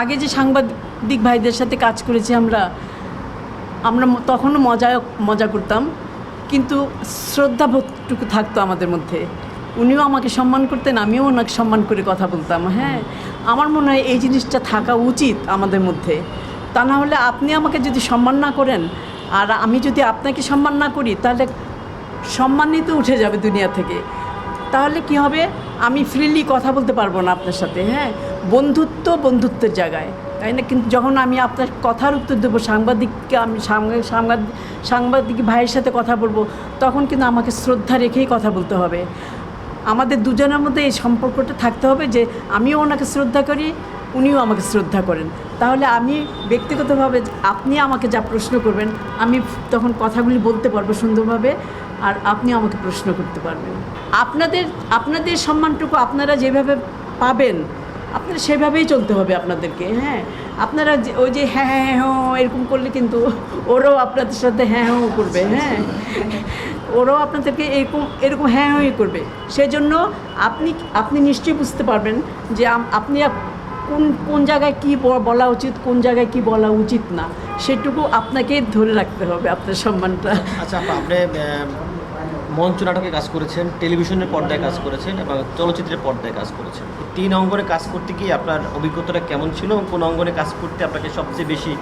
আগে যে সাংবাদিক ভাইদের সাথে কাজ করেছি আমরা আমরা তখনও মজা মজা করতাম। কিন্তু শ্রদ্ধাবোধটুকু থাকতো আমাদের মধ্যে। উনিও আমাকে সম্মান করতেন, আমিও ওনাকে সম্মান করে কথা বলতাম হ্যাঁ। আমার মনে হয় এই জিনিসটা থাকা উচিত আমাদের মধ্যে। তা না হলে আপনি আমাকে যদি সম্মান না করেন, আর আমি যদি আপনাকে সম্মান না করি, তাহলে সম্মানিত উঠে যাবে দুনিয়া থেকে। তাহলে কি হবে? আমি ফ্রিলি কথা বলতে পারব না আপনার সাথে হ্যাঁ? বন্ধুত্ব বন্ধুত্বের জায়গায়, তাই না? কিন্তু যখন আমি আপনার কথার উত্তর দেবো, সাংবাদিককে আমি সাংবাদিক সাংবাদিক ভাইয়ের সাথে কথা বলব, তখন কিন্তু আমাকে শ্রদ্ধা রেখেই কথা বলতে হবে। আমাদের দুজনের মধ্যে এই সম্পর্কটা থাকতে হবে যে আমিও ওনাকে শ্রদ্ধা করি উনিও আমাকে শ্রদ্ধা করেন। তাহলে আমি ব্যক্তিগতভাবে আপনি আমাকে যা প্রশ্ন করবেন, আমি তখন কথাগুলি বলতে পারব সুন্দরভাবে আর আপনি আমাকে প্রশ্ন করতে পারবেন। আপনাদের আপনাদের সম্মানটুকু আপনারা যেভাবে পাবেন, আপনারা সেভাবেই চলতে হবে আপনাদেরকে হ্যাঁ? আপনারা ওই যে হ্যাঁ হ্যাঁ হ্যাঁ এরকম করলে কিন্তু ওরাও আপনাদের সাথে হ্যাঁ হ্যাঁ করবে হ্যাঁ? ওরাও আপনাদেরকে এরকম এরকম হ্যাঁ হ্যাঁ করবে। সেজন্য আপনি আপনি নিশ্চয়ই বুঝতে পারবেন যে আপনি আপ- কোন কোন জায়গায় কী বলা উচিত কোন জায়গায় কি বলা উচিত না সেটুকু আপনাকে ধরে রাখতে হবে আপনার সম্মানটা। আচ্ছা আপনি মঞ্চ নাটকে কাজ করেছেন টেলিভিশনের পর্দায় কাজ করেছেন এবং চলচ্চিত্রের পর্দায় কাজ করেছেন। তিন অঙ্গনে কাজ করতে গিয়ে আপনার অভিজ্ঞতাটা কেমন ছিল এবং কোন অঙ্গনে কাজ করতে আপনাকে সবচেয়ে বেশি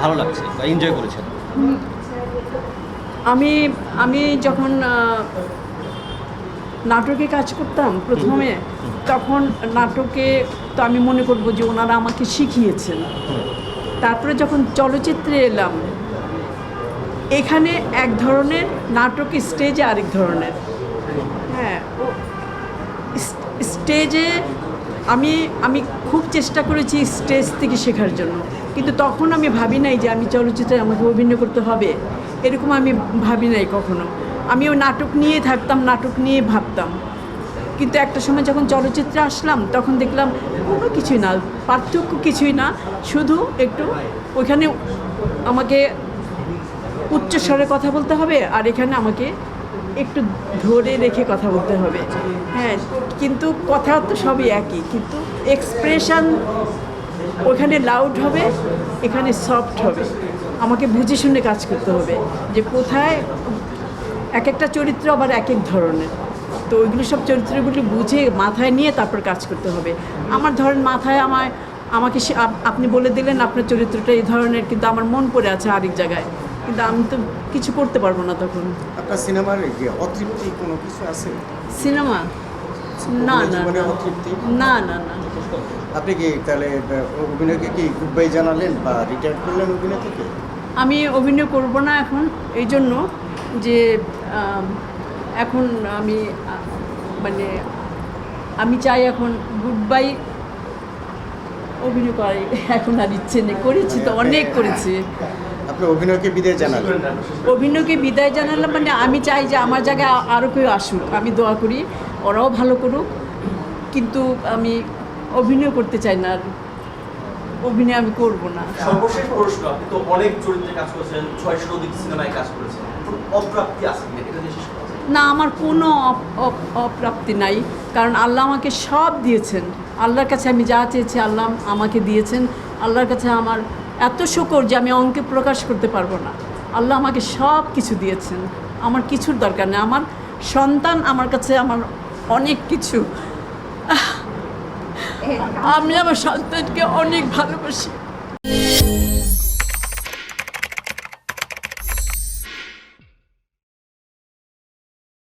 ভালো লাগছে বা এনজয় করেছেন? আমি আমি যখন নাটকে কাজ করতাম প্রথমে, তখন নাটকে তো আমি মনে করব যে ওনারা আমাকে শিখিয়েছেন। তারপরে যখন চলচ্চিত্রে এলাম, এখানে এক ধরনের নাটক স্টেজে আরেক ধরনের। হ্যাঁ স্টেজে আমি আমি খুব চেষ্টা করেছি স্টেজ থেকে শেখার জন্য। কিন্তু তখন আমি ভাবি নাই যে আমি চলচ্চিত্রে আমাকে অভিনয় করতে হবে। এরকম আমি ভাবি নাই কখনো। আমি ওই নাটক নিয়ে থাকতাম, নাটক নিয়ে ভাবতাম। কিন্তু একটা সময় যখন চলচ্চিত্রে আসলাম, তখন দেখলাম, কোনো কিছুই না, পার্থক্য কিছুই না, শুধু একটু ওইখানে আমাকে উচ্চ স্বরে কথা বলতে হবে আর এখানে আমাকে একটু ধরে রেখে কথা বলতে হবে। হ্যাঁ কিন্তু কথা তো সবই একই, কিন্তু এক্সপ্রেশন ওখানে লাউড হবে, এখানে সফট হবে। আমাকে বুঝে শুনে কাজ করতে হবে যে কোথায় এক একটা চরিত্র আবার এক এক ধরনের। তো ওইগুলো সব চরিত্রগুলি বুঝে মাথায় নিয়ে তারপর কাজ করতে হবে। আমার ধরেন মাথায় আমার আমাকে আপনি বলে দিলেন আপনার চরিত্রটা এই ধরনের কিন্তু আমার মন পড়ে আছে আরেক জায়গায়। কিন্তু আমি তো কিছু করতে পারব না তখন। আপনার সিনেমার অতৃপ্তি কোনো কিছু আছে? সিনেমা? না না না। না না আপনি কি তাহলে অভিনয়কে কি গুড বাই জানালেন বা রিটায়ার করলেন অভিনয় থেকে? আমি অভিনয় করব না এখন এই জন্য। যে এখন আমি মানে আমি চাই এখন গুড বাই অভিনয় করাই। এখন আর ইচ্ছে নেই করেছি তো অনেক করেছি। আপনি অভিনয়কে বিদায় জানালেন? অভিনয়কে বিদায় জানালাম মানে আমি চাই যে আমার জায়গায় আরও কেউ আসুক আমি দোয়া করি ওরাও ভালো করুক। কিন্তু আমি অভিনয় করতে চাই না আর অভিনয় আমি করব না। সর্বশেষ প্রশ্ন আপনি তো অনেক চরিত্রে কাজ করেছেন ছয়শোর অধিক সিনেমায় কাজ করেছেন। অপ্রাপ্তি আছে এটা শেষ না আমার কোনো অপ- অপ- অপ্রাপ্তি নাই। কারণ আল্লাহ আমাকে সব দিয়েছেন। আল্লাহর কাছে আমি যা চেয়েছি আল্লাহ আমাকে দিয়েছেন। আল্লাহর কাছে আমার এত শুকর যে আমি অঙ্কে প্রকাশ করতে পারব না। আল্লাহ আমাকে সব কিছু দিয়েছেন। আমার কিছুর দরকার নেই। আমার সন্তান আমার কাছে আমার অনেক কিছু। আমি আমার সন্তানকে অনেক ভালোবাসি।